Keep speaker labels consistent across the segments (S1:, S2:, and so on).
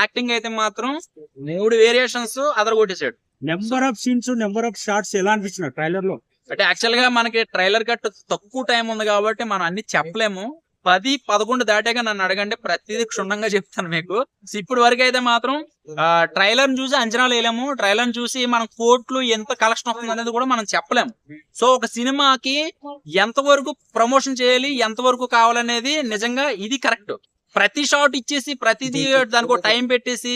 S1: Acting అయితే మాత్రం మూడు వేరియేషన్స్ అదర కొట్టేశాడు
S2: number of scenes number of shots ఎలా అనిపించిన ట్రైలర్లో?
S1: అంటే యాక్చువల్గా మనకి ట్రైలర్ కట్ తక్కువ టైం ఉంది కాబట్టి మనం అన్ని చెప్పలేము. పది పదకొండు దాటాక నన్ను అడగండి. ప్రతిదీ క్షుణ్ణంగా చెప్తాను మీకు. సో ఇప్పుడు వరకు అయితే మాత్రం ట్రైలర్ చూసి అంచనాలు వేయలేము. ట్రైలర్ చూసి మనం కోట్లు ఎంత కలెక్షన్ వస్తుంది అనేది కూడా మనం చెప్పలేము. సో ఒక సినిమాకి ఎంత వరకు ప్రమోషన్ చేయాలి ఎంత వరకు కావాలనేది నిజంగా ఇది కరెక్ట్ ప్రతి షాట్ ఇచ్చేసి ప్రతిదీ దానికి టైం పెట్టేసి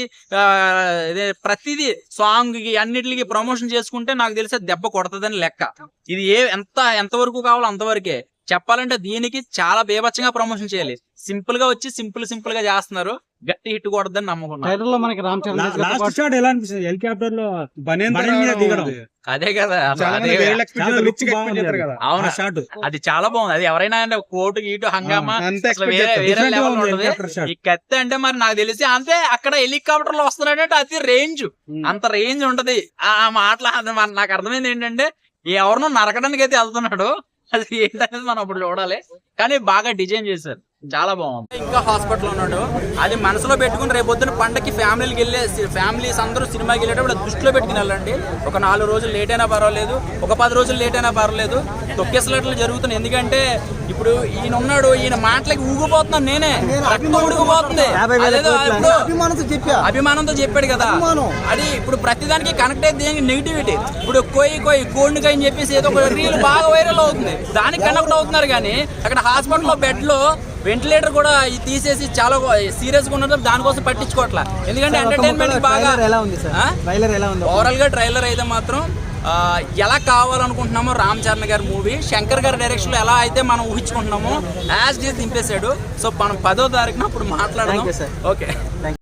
S1: ప్రతిదీ సాంగ్కి అన్నిటికి ప్రమోషన్ చేసుకుంటే నాకు తెలిసే దెబ్బ కొడతదని లెక్క. ఇది ఏ ఎంత ఎంత వరకు కావాలో అంతవరకే. చెప్పాలంటే దీనికి చాలా బేబచ్చంగా ప్రమోషన్ చేయాలి. సింపుల్గా వచ్చి సింపుల్ సింపుల్గా చేస్తున్నారు. గట్టి హిట్ కొడదని నమ్ముకున్నాను
S3: మనకి
S2: లాస్ట్ షాట్ ఎలా అనిపిస్తుంది? హెలికాప్టర్లో.
S1: అదే కదా
S4: చాలా
S1: అదే
S2: చాలా బాగుంది అది.
S4: కదా.
S1: అవును.
S2: ఆ షాట్
S1: అది చాలా బాగుంది. అది ఎవరైనా అంటే కోటు గీటు హంగామా వేరే. వేరే లెవెల్ ఉంటది. ఈ కత్తి అంటే మరి నాకు తెలిసి అంతే. అక్కడ హెలికాప్టర్లో వస్తున్నాడంటే అది రేంజ్ అంత రేంజ్ ఉంటది. ఆ మాటలు నాకు అర్థమైంది ఏంటంటే ఎవరినో నరకడానికి అయితే వెళ్తున్నాడు. అది ఏంటనేది మనం అప్పుడు చూడాలి. కానీ బాగా డిజైన్ చేశారు. చాలా బాగుంది. ఇంకా హాస్పిటల్ ఉన్నాడు. అది మనసులో పెట్టుకుని రేపు పొద్దున పండకి ఫ్యామిలీకి వెళ్ళే ఫ్యామిలీస్ అందరూ సినిమాకి వెళ్ళేటప్పుడు దృష్టిలో పెట్టుకుని వెళ్ళండి. ఒక నాలుగు రోజులు లేట్ అయినా పర్వాలేదు ఒక పది రోజులు లేట్ అయినా పర్వాలేదు. తొక్కేసలట్లు జరుగుతున్నాయి. ఎందుకంటే ఇప్పుడు ఈయన ఉన్నాడు ఈయన మాటలకి ఊగిపోతున్నాను నేనే. రక్తం ఇప్పుడు
S3: అభిమానంతో చెప్పా.
S1: అభిమానంతో చెప్పాడు కదా. అది ఇప్పుడు ప్రతిదానికి కనెక్ట్ అయితే నెగిటివిటీ ఇప్పుడు కోయి కోయి కోడికి అని చెప్పేసి ఏదో ఒక రీల్ బాగా వైరల్ అవుతుంది. దానికి కనెక్ట్ అవుతున్నారు కానీ అక్కడ హాస్పిటల్లో బెడ్లో వెంటిలేటర్ కూడా ఇది తీసేసి చాలా సీరియస్గా ఉన్నారు దానికోసం పట్టించుకోవట్లా. ఎందుకంటే ఎంటర్టైన్మెంట్ బాగా
S3: ఎలా ఉంది? ట్రైలర్ ఎలా ఉంది?
S1: ఓవరాల్గా ట్రైలర్ అయితే మాత్రం ఎలా కావాలనుకుంటున్నామో రామ్ చరణ్ గారి మూవీ శంకర్ గారి డైరెక్షన్లో ఎలా అయితే మనం ఊహించుకుంటున్నామో యాజ్ డీస్ దింపేశాడు. సో మనం పదో తారీఖున అప్పుడు మాట్లాడదాం. ఓకే